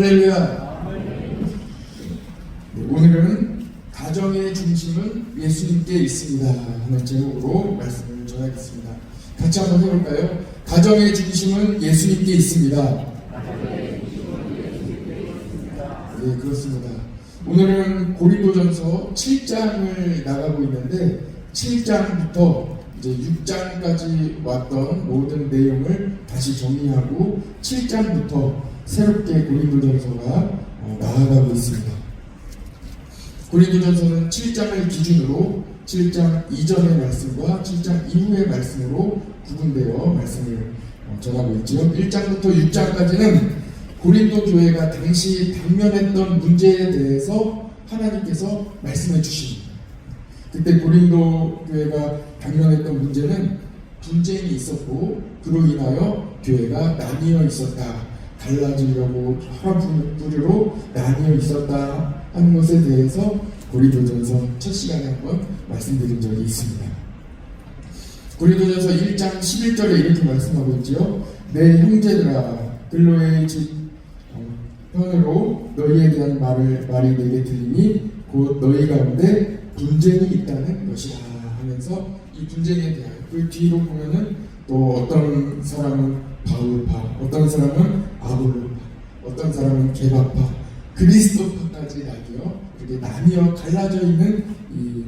할렐루야. 네, 오늘은 가정의 중심은 예수님께 있습니다 하는 제목으로 말씀을 전하겠습니다. 같이 한번 해볼까요? 가정의 중심은 예수님께 있습니다. 네, 그렇습니다. 오늘은 고린도전서 7장을 나가고 있는데 7장부터 이제 6장까지 왔던 모든 내용을 다시 정리하고 7장부터 새롭게 고린도전서가 어, 나아가고 있습니다. 고린도전서는 7장을 기준으로 7장 이전의 말씀과 7장 이후의 말씀으로 구분되어 말씀을 어, 전하고 있죠. 1장부터 6장까지는 고린도 교회가 당시 당면했던 문제에 대해서 하나님께서 말씀해 주십니다. 그때 고린도 교회가 당면했던 문제는 분쟁이 있었고 그로 인하여 교회가 나뉘어 있었다. 갈라지려고 여러 부류로 나뉘어 있었다 하는 것에 대해서 고린도전서 첫 시간에 한번 말씀드린 적이 있습니다. 고린도전서 1장 11절에 이렇게 말씀하고 있지요. 내 형제들아 근로의 집 어, 편으로 너희에 대한 말을 말이 내게 들리니 곧 너희 가운데 분쟁이 있다는 것이라 하면서 이 분쟁에 대하여 그 뒤로 보면은 또 어떤 사람은 바울파, 어떤 사람은 아볼로파, 어떤 사람은 개바파, 그리스도파까지 나뉘어 이렇게 나뉘어 갈라져 있는 이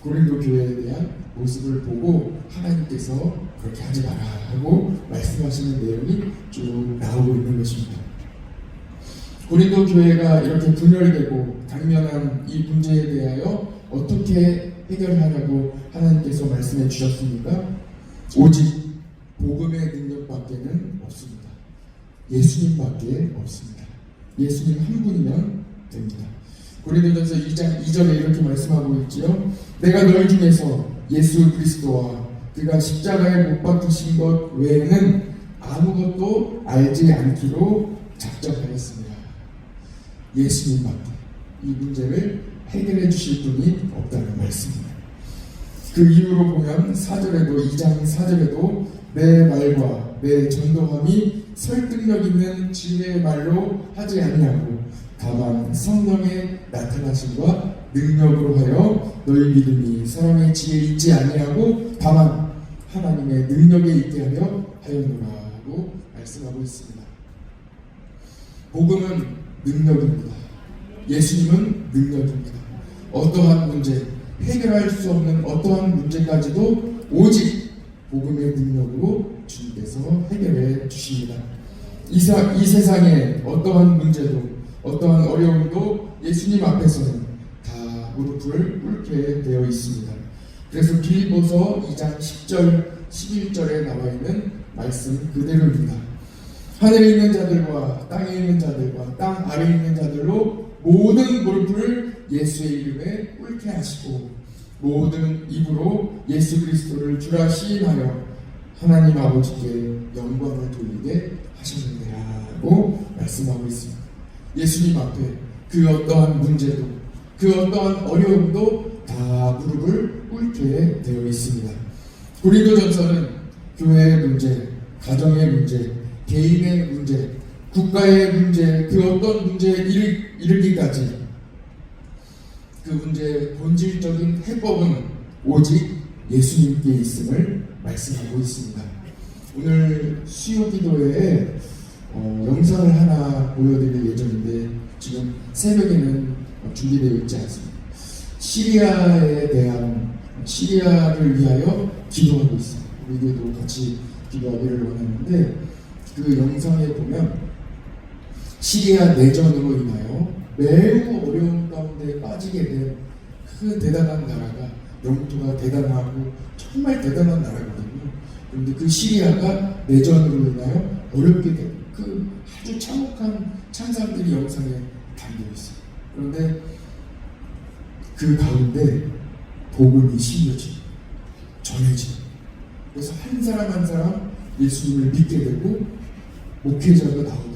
고린도 교회에 대한 모습을 보고 하나님께서 그렇게 하지 마라 하고 말씀하시는 내용이 쭉 나오고 있는 것입니다. 고린도 교회가 이렇게 분열되고 당면한 이 문제에 대하여 어떻게 해결하라고 하나님께서 말씀해 주셨습니까? 오직 복음의 능력 밖에는 없습니다. 예수님밖에 없습니다. 예수님 한 분이면 됩니다. 고린도전서 2장 2절에 이렇게 말씀하고 있지요. 내가 너희 중에서 예수 그리스도와 그가 십자가에 못 박히신 것 외에는 아무것도 알지 않기로 작정하였습니다. 예수님밖에 이 문제를 해결해 주실 분이 없다는 말씀입니다. 그 이유로 보면 4절에도 2장 4절에도 내 말과 내 전도함이 설득력 있는 지혜의 말로 하지 아니하고 다만 성령의 나타나심과 능력으로 하여 너희 믿음이 사람의 지혜에 있지 아니하고 다만 하나님의 능력에 있게 하려 하였노라고 말씀하고 있습니다. 복음은 능력입니다. 예수님은 능력입니다. 어떠한 문제, 해결할 수 없는 어떠한 문제까지도 오직 복음의 능력으로 주님께서 해결해 주십니다. 이, 사, 이 세상에 어떠한 문제도 어떠한 어려움도 예수님 앞에서는 다 무릎을 꿇게 되어 있습니다. 그래서 빌보서 2장 10절, 11절에 나와 있는 말씀 그대로입니다. 하늘에 있는 자들과 땅에 있는 자들과 땅 아래에 있는 자들로 모든 무릎을 예수의 이름에 꿇게 하시고 모든 입으로 예수 그리스도를 주라 시인하여 하나님 아버지께 영광을 돌리게 하셨느니라고 말씀하고 있습니다. 예수님 앞에 그 어떠한 문제도 그 어떠한 어려움도 다 무릎을 꿇게 되어 있습니다. 고린도전서는 교회의 문제, 가정의 문제, 개인의 문제, 국가의 문제, 그 어떤 문제에 이르, 이르기까지 그 문제의 본질적인 해법은 오직 예수님께 있음을 말씀하고 있습니다. 오늘 수요 기도회에 어, 영상을 하나 보여드릴 예정인데 지금 새벽에는 준비되어 있지 않습니다. 시리아에 대한 시리아를 위하여 기도하고 있습니다. 우리들도 같이 기도하기를 원하는데 그 영상에 보면 시리아 내전으로 인하여 매우 어려운 가운데 빠지게 된 그 대단한 나라가 영토가 대단하고 정말 대단한 나라거든요. 그런데 그 시리아가 내전으로 인하여 어렵게 된그 아주 참혹한 찬상들이 영상에 담겨 있어요. 그런데 그 가운데 복음이 심겨지 전해지. 그래서 한 사람 한 사람 예수님을 믿게 되고 목회자가 나오게 되고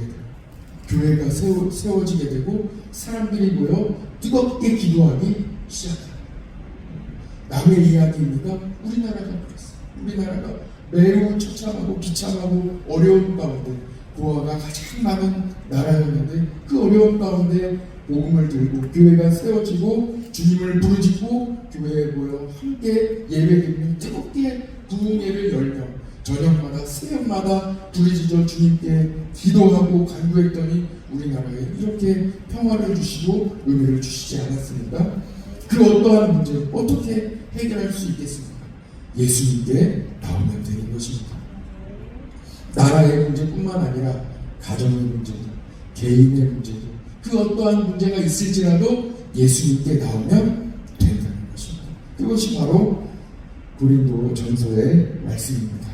교회가 세워, 세워지게 되고 사람들이 모여 뜨겁게 기도하기 시작합니다. 남의 이야기입니까? 우리나라가 그랬어요. 우리나라가 매우 처참하고 비참하고 어려운 가운데 고아가 가장 많은 나라였는데 그 어려운 가운데 복음을 들고 교회가 세워지고 주님을 부르짖고 교회에 모여 함께 예배드리며 뜨겁게 부흥회를 열며 저녁마다 새벽마다 부르짖어 주님께 기도하고 간구했더니 우리나라에 이렇게 평화를 주시고 은혜를 주시지 않았습니까? 그 어떠한 문제 어떻게 해결할 수 있겠습니까? 예수님께 나오면 되는 것입니다. 나라의 문제뿐만 아니라 가정의 문제도 개인의 문제도 그 어떠한 문제가 있을지라도 예수님께 나오면 된다는 것입니다. 그것이 바로 고린도 전서의 말씀입니다.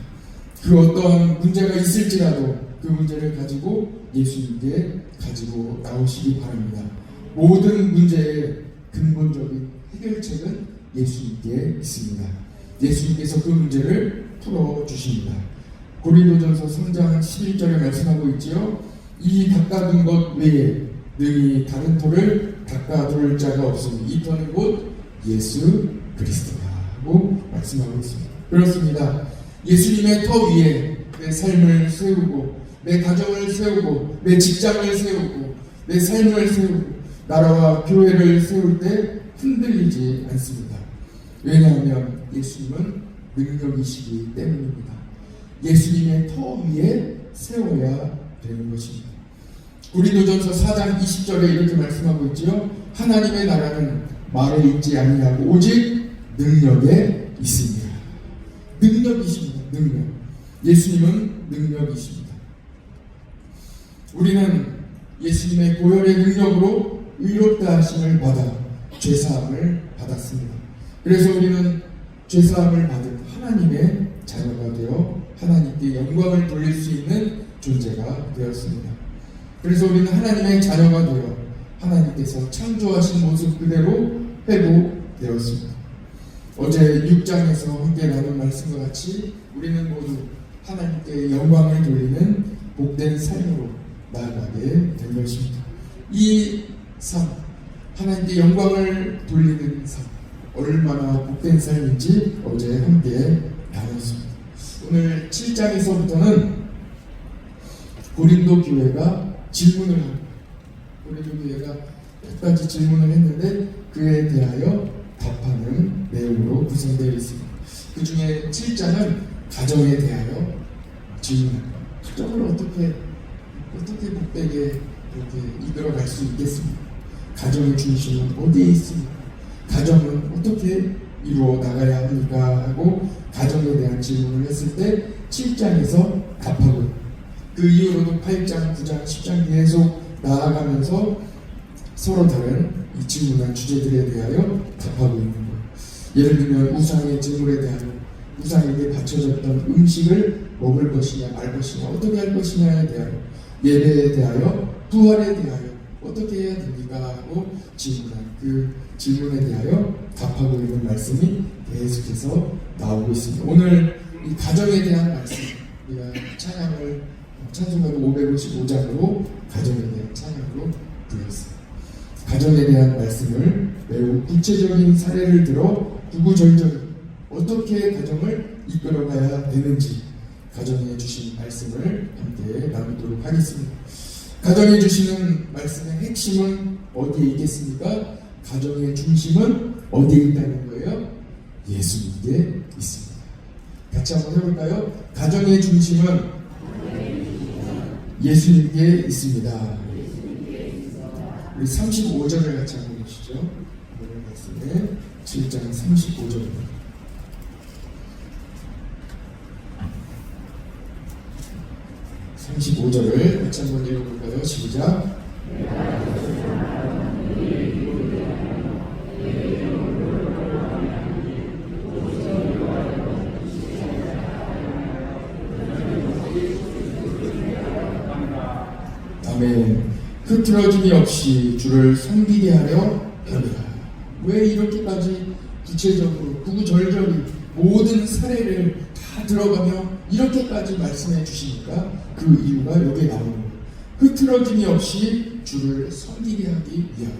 그 어떠한 문제가 있을지라도 그 문제를 가지고 예수님께 가지고 나오시기 바랍니다. 모든 문제의 근본적인 해결책은 예수님께 있습니다. 예수님께서 그 문제를 풀어 주십니다. 고린도전서 3장 11절에 말씀하고 있지요. 이 닦아둔 것 외에 능히 다른 터를 닦아둘 자가 없으니 이 터는 곧 예수 그리스도라고 말씀하고 있습니다. 그렇습니다. 예수님의 터 위에 내 삶을 세우고 내 가정을 세우고 내 직장을 세우고 내 삶을 세우고 나라와 교회를 세울 때 흔들리지 않습니다. 왜냐하면 예수님은 능력이시기 때문입니다. 예수님의 터 위에 세워야 되는 것입니다. 고린도전서 4장 20절에 이렇게 말씀하고 있지요. 하나님의 나라는 말에 있지 아니하고 오직 능력에 있습니다. 능력이십니다. 능력. 예수님은 능력이십니다. 우리는 예수님의 고열의 능력으로 의롭다 하심을 받아 죄사함을 받았습니다. 그래서 우리는 죄사함을 받은 하나님의 자녀가 되어 하나님께 영광을 돌릴 수 있는 존재가 되었습니다. 그래서 우리는 하나님의 자녀가 되어 하나님께서 창조하신 모습 그대로 회복되었습니다. 어제 6장에서 함께 나눈 말씀과 같이 우리는 모두 하나님께 영광을 돌리는 복된 삶으로 나아가게 된 것입니다. 이 삶, 하나님께 영광을 돌리는 삶, 얼마나 복된 삶인지 어제 함께 나눴습니다. 오늘 7장에서부터는 고린도 교회가 질문을 합니다. 고린도 교회가 몇 가지 질문을 했는데 그에 대하여 답하는 내용으로 구성되어 있습니다. 그 중에 7장은 가정에 대하여 질문합니다. 가정을 어떻게 어떻게 복되게 이렇게 이끌어갈 수 있겠습니까? 가정의 중심은 어디에 있습니까? 가정은 어떻게 이루어 나가야 합니까? 하고 가정에 대한 질문을 했을 때 7장에서 답하고 그 이후로도 8장, 9장, 10장 계속 나아가면서 서로 다른 이 질문한 주제들에 대하여 답하고 있는 거 예를 들면 우상의 질문에 대하여 우상에게 바쳐졌던 음식을 먹을 것이냐 말 것이냐 어떻게 할 것이냐에 대하여 예배에 대하여 부활에 대하여 어떻게 해야 됩니까 하고 질문한 그 질문에 대하여 답하고 있는 말씀이 계속해서 나오고 있습니다. 오늘 이 가정에 대한 말씀 우리가 찬양을 찬송가도 555장으로 가정에 대한 찬양으로 불렀어요. 가정에 대한 말씀을 매우 구체적인 사례를 들어 구구절절 어떻게 가정을 이끌어가야 되는지 가정에 주신 말씀을 함께 나누도록 하겠습니다. 가정에 주시는 말씀의 핵심은 어디에 있겠습니까? 가정의 중심은 어디에 있다는 거예요? 예수님께 있습니다. 같이 한번 해볼까요? 가정의 중심은 예수님께 있습니다. 우리 35절을 같이 한번 보시죠. 오늘 말씀에 7장 35절입니다. 삼십오 절을 같이 한번 읽어볼까요? 시작. 아멘. 흐트러짐이 없이 주를 섬기게 하려 합니다. 왜 이렇게까지 구체적으로 구구절절히 모든 사례를 다 들어가며 이렇게까지 말씀해 주시니까 그 이유가 여기에 나오는. 흐트러짐이 없이 주를 섬기게 하기 위함.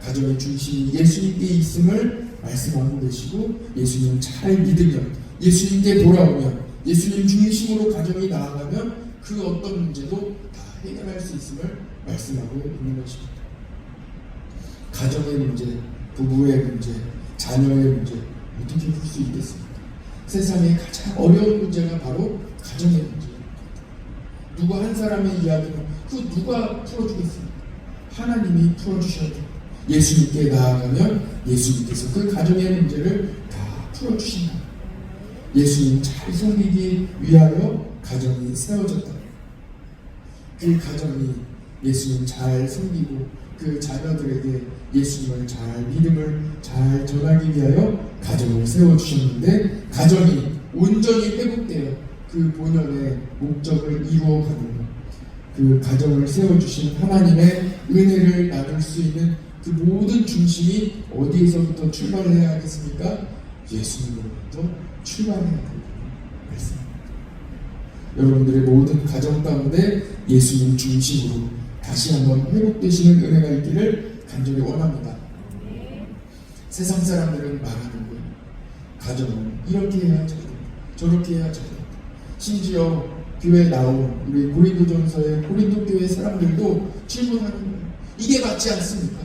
가정의 중심이 예수님께 있음을 말씀하고 계시고 예수님 잘 믿으면 예수님께 돌아오면 예수님 중심으로 가정이 나아가면 그그 어떤 문제도 다 해결할 수 있음을 말씀하고 있는 것입니다. 가정의 문제, 부부의 문제, 자녀의 문제 어떻게 풀 수 있겠습니까? 세상에 가장 어려운 문제가 바로 가정의 문제입니다. 누구 한 사람의 이야기는 그 누가 풀어주겠습니까? 하나님이 풀어주셔야 돼요. 예수님께 나아가면 예수님께서 그 가정의 문제를 다 풀어주신다. 예수님 잘 섬기기 위하여 가정이 세워졌다. 그 가정이 예수님 잘 섬기고 그 자녀들에게 예수님을 잘 믿음을 잘 전하기 위하여 가정을 세워 주셨는데 가정이 온전히 회복되어 그 본연의 목적을 이루어가는 그 가정을 세워 주신 하나님의 은혜를 나눌 수 있는 그 모든 중심이 어디에서부터 출발해야 하겠습니까? 예수님으로부터 출발해야 된다는 말씀입니다. 여러분들의 모든 가정 가운데 예수님 중심으로 다시 한번 회복되시는 은혜가 있기를 간절히 원합니다. 세상 사람들은 말하는 거예요. 가정은 이렇게 해야 저렇게, 저렇게 해야 저렇게. 심지어 교회 나온 우리 고린도전서의 고린도 교회 사람들도 질문하는 거예요. 이게 맞지 않습니까?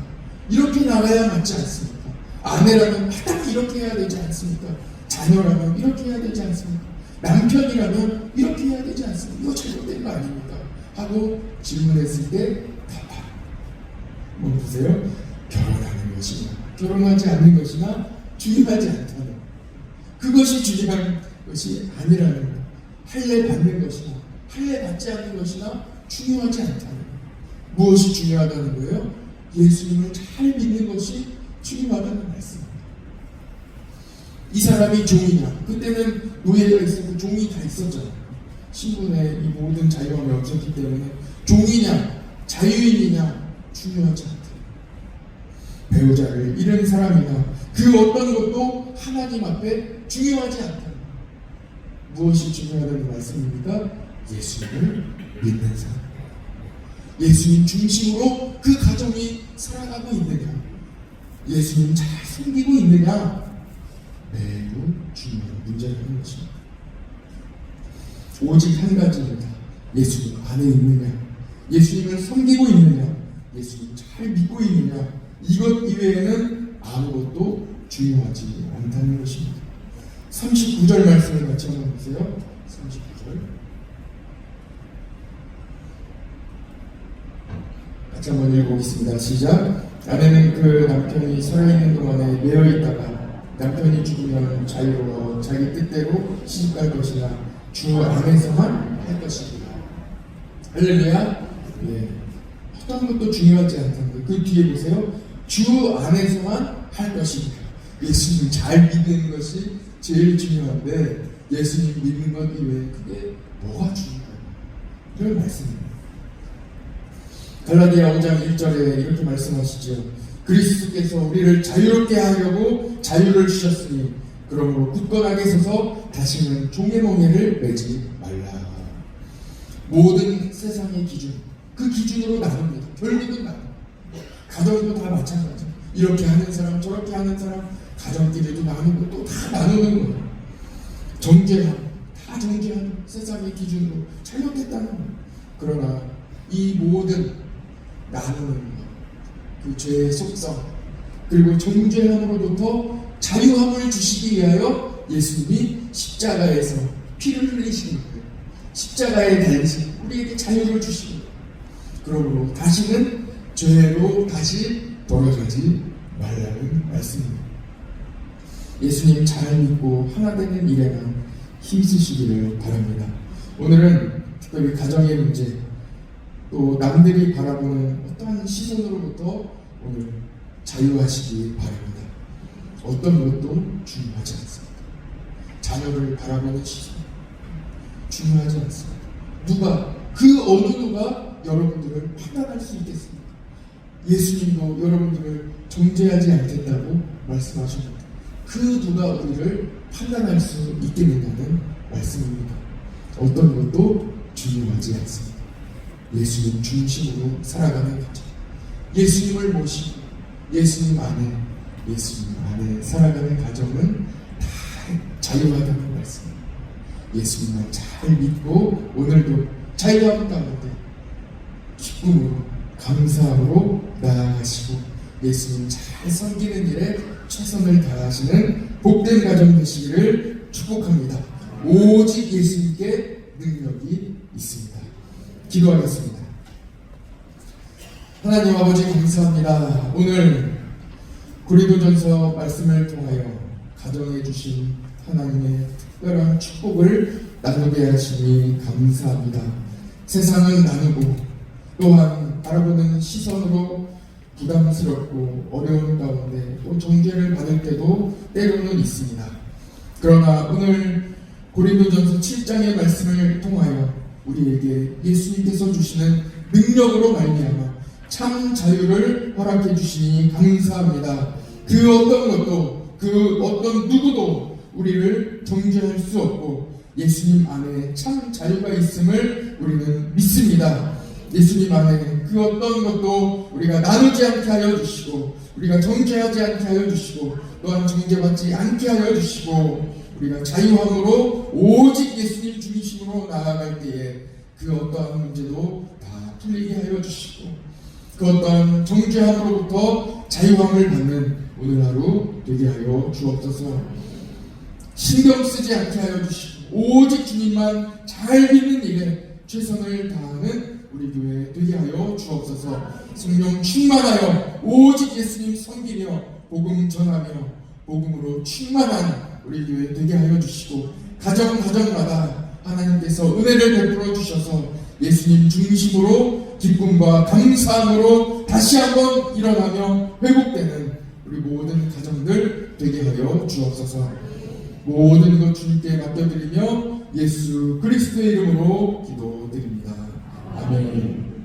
이렇게 나가야 맞지 않습니까? 아내라면 마땅히 이렇게 해야 되지 않습니까? 자녀라면 이렇게 해야 되지 않습니까? 남편이라면 이렇게 해야 되지 않습니까? 이거 잘못된 거 아닙니까? 하고 질문했을 때. 뭐 보세요? 결혼하는 것이나 결혼하지 않는 것이나 중요하지 않다는 그것이 중요한 것이 아니라는 것. 할례 받는 것이나 할례 받지 않는 것이나 중요하지 않다는 것. 무엇이 중요하다는 거예요? 예수님을 잘 믿는 것이 중요하다는 말씀입니다. 이 사람이 종이냐? 그때는 노예가 있었고 종이 다 있었잖아요. 신분의 이 모든 자유함이 없었기 때문에 종이냐, 자유인이냐 중요하지 않다. 배우자를 잃은 사람이나 그 어떤 것도 하나님 앞에 중요하지 않다. 무엇이 중요하다는 말씀입니까? 예수님을 믿는 사람. 예수님 중심으로 그 가정이 살아가고 있느냐, 예수님 잘 섬기고 있느냐, 매우 중요한 문제라는 것입니다. 오직 한 가지입니다. 예수님 안에 있느냐, 예수님을 섬기고 있느냐, 예수님 잘 믿고 있느냐, 이것 이외에는 아무것도 중요하지 않다는 것입니다. 39절 말씀을 같이 한번 보세요. 39절. 같이 한번 읽어보겠습니다. 시작. 아내는 그 남편이 살아있는 동안에 매여 있다가 남편이 죽으면 자유로워 자기 뜻대로 시집갈 것이나 주 안에서만 할 것입니다. 할렐루야. 예. 어떤 것도 중요하지 않다는 거. 그 뒤에 보세요. 주 안에서만 할 것입니다. 예수님 잘 믿는 것이 제일 중요한데 예수님 믿는 것 이외에 그게 뭐가 중요해요? 이런 말씀입니다. 갈라디아 5장 1절에 이렇게 말씀하시죠. 그리스도께서 우리를 자유롭게 하려고 자유를 주셨으니 그러므로 굳건하게 서서 다시는 종의 멍에를 매지 말라. 모든 세상의 기준 그 기준으로 나눕니다. 나눠. 가정도 다 마찬가지. 이렇게 하는 사람 저렇게 하는 사람 가정끼리도 나누고 또 다 나누는 거예요. 정죄함 다 정죄하는 세상의 기준으로 잘못했다는 거예요. 그러나 이 모든 나누는 것, 그 죄의 속성, 그리고 정죄함으로부터 자유함을 주시기 위하여 예수님이 십자가에서 피를 흘리시는 거예요. 십자가에 달리신 우리에게 자유를 주시고, 그러므로 다시는 죄로 다시 돌아가지 말라는 말씀입니다. 예수님 잘 믿고 하나 되는 일에만 힘쓰시기를 바랍니다. 오늘은 특별히 가정의 문제, 또 남들이 바라보는 어떠한 시선으로부터 오늘 자유하시기 바랍니다. 어떤 것도 중요하지 않습니다. 자녀를 바라보는 시선 중요하지 않습니다. 누가 그 어느 누가 여러분들을 판단할 수 있겠습니까? 예수님도 여러분들을 정죄하지 않겠다고 말씀하셨습니다. 그 누가 우리를 판단할 수 있겠느냐는 말씀입니다. 어떤 것도 중요하지 않습니다. 예수님 중심으로 살아가는 가정. 예수님을 모시고 예수님 안에 예수님 안에 살아가는 가정은 다 자유하다는 말씀입니다. 예수님을 잘 믿고 오늘도 자유함 가운데 기쁨으로 감사함으로 나아가시고 예수님 잘 섬기는 일에 최선을 다하시는 복된 가정 되시기를 축복합니다. 오직 예수님께 능력이 있습니다. 기도하겠습니다. 하나님 아버지 감사합니다. 오늘 고린도전서 말씀을 통하여 가정해 주신 하나님의 특별한 축복을 나누게 하시니 감사합니다. 세상을 나누고 또한 바라보는 시선으로 부담스럽고 어려운 가운데 또 정죄를 받을 때도 때로는 있습니다. 그러나 오늘 고린도전서 7장의 말씀을 통하여 우리에게 예수님께서 주시는 능력으로 말미암아 참 자유를 허락해 주시니 감사합니다. 그 어떤 것도 그 어떤 누구도 우리를 정죄할 수 없고 예수님 안에 참 자유가 있음을 우리는 믿습니다. 예수님 안에 그 어떤 것도 우리가 나누지 않게 하여 주시고 우리가 정죄하지 않게 하여 주시고 또한 정죄받지 않게 하여 주시고 우리가 자유함으로 오직 예수님 중심으로 나아갈 때에 그 어떠한 문제도 다 풀리게 하여 주시고 그 어떤 정죄함으로부터 자유함을 받는 오늘 하루 되게 하여 주옵소서. 신경 쓰지 않게 하여 주시고 오직 주님만 잘 믿는 일에 최선을 다하는 우리 교회 되게 하여 주옵소서 성령 충만하여 오직 예수님 섬기며 복음 전하며 복음으로 충만한 우리 교회 되게 하여 주시고 가정 가정마다 하나님께서 은혜를 베풀어 주셔서 예수님 중심으로 기쁨과 감사함으로 다시 한번 일어나며 회복되는 우리 모든 가정들 되게 하여 주옵소서. 모든 것 주님께 맡겨드리며 예수 그리스도의 이름으로 기도드립니다. 아멘.